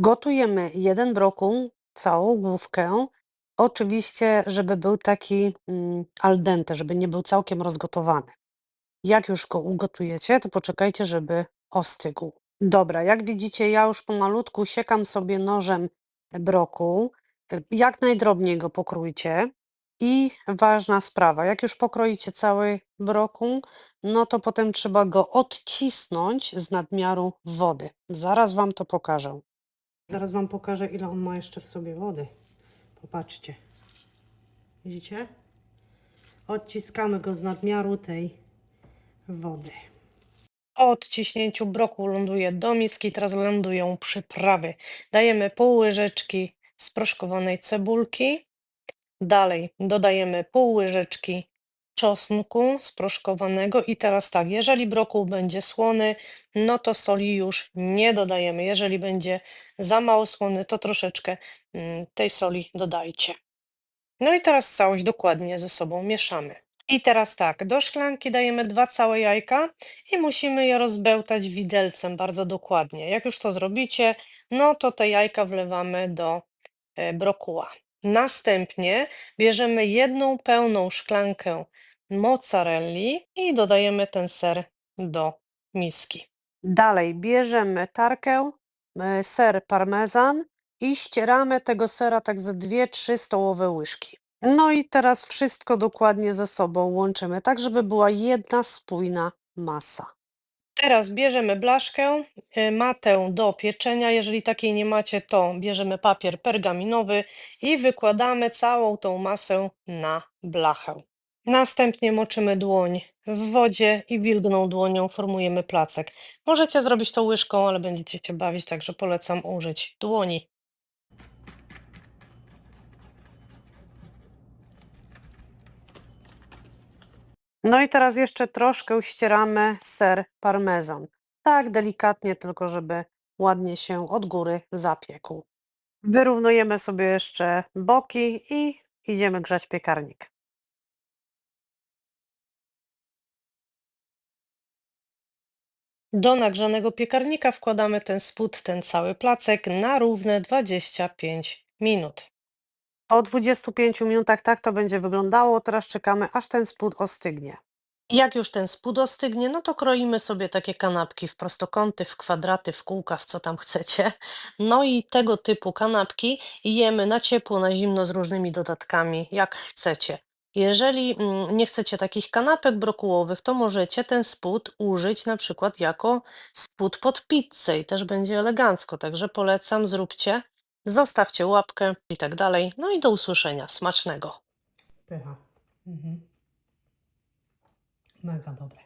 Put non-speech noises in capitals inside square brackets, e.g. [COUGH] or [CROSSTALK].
Gotujemy jeden brokuł, całą główkę. Oczywiście, żeby był taki, mm, al dente, żeby nie był całkiem rozgotowany. Jak już go ugotujecie, to poczekajcie, żeby ostygł. Dobra, jak widzicie, ja już pomalutku siekam sobie nożem brokuł. Jak najdrobniej go pokrójcie. I ważna sprawa, jak już pokroicie cały brokuł, no to potem trzeba go odcisnąć z nadmiaru wody. Zaraz wam to pokażę. Zaraz wam pokażę, ile on ma jeszcze w sobie wody. Popatrzcie. Widzicie? Odciskamy go z nadmiaru tej wody. Po odciśnięciu brokuł ląduje do miski, teraz lądują przyprawy. Dajemy pół łyżeczki sproszkowanej cebulki. Dalej dodajemy pół łyżeczki czosnku sproszkowanego i teraz tak, jeżeli brokuł będzie słony, no to soli już nie dodajemy. Jeżeli będzie za mało słony, to troszeczkę mm, tej soli dodajcie. No i teraz całość dokładnie ze sobą mieszamy. I teraz tak, do szklanki dajemy dwa całe jajka i musimy je rozbełtać widelcem bardzo dokładnie. Jak już to zrobicie, no to te jajka wlewamy do e, brokuła. Następnie bierzemy jedną pełną szklankę mozzarelli i dodajemy ten ser do miski. Dalej bierzemy tarkę, e, ser parmezan i ścieramy tego sera tak ze 2-3 stołowe łyżki. No i teraz wszystko dokładnie ze sobą łączymy, tak żeby była jedna spójna masa. Teraz bierzemy blaszkę, y, matę do pieczenia. Jeżeli takiej nie macie, to bierzemy papier pergaminowy i wykładamy całą tą masę na blachę. Następnie moczymy dłoń w wodzie i wilgną dłonią formujemy placek. Możecie zrobić to łyżką, ale będziecie się bawić, także polecam użyć dłoni. No i teraz jeszcze troszkę ścieramy ser parmezan. Tak delikatnie, tylko żeby ładnie się od góry zapiekł. Wyrównujemy sobie jeszcze boki i idziemy grzać piekarnik. Do nagrzanego piekarnika wkładamy ten spód, ten cały placek na równe 25 minut. Po 25 minutach tak to będzie wyglądało. Teraz czekamy, aż ten spód ostygnie. Jak już ten spód ostygnie, no to kroimy sobie takie kanapki w prostokąty, w kwadraty, w kółka, w co tam [LAUGHS] chcecie. No i tego typu kanapki jemy na ciepło, na zimno z różnymi dodatkami, jak chcecie. Jeżeli mm, nie chcecie takich kanapek brokułowych, to możecie ten spód użyć na przykład jako spód pod pizzę i też będzie elegancko, także polecam, zróbcie. Zostawcie łapkę i tak dalej. No i do usłyszenia. Smacznego. Pycha. Mhm. Mega dobre.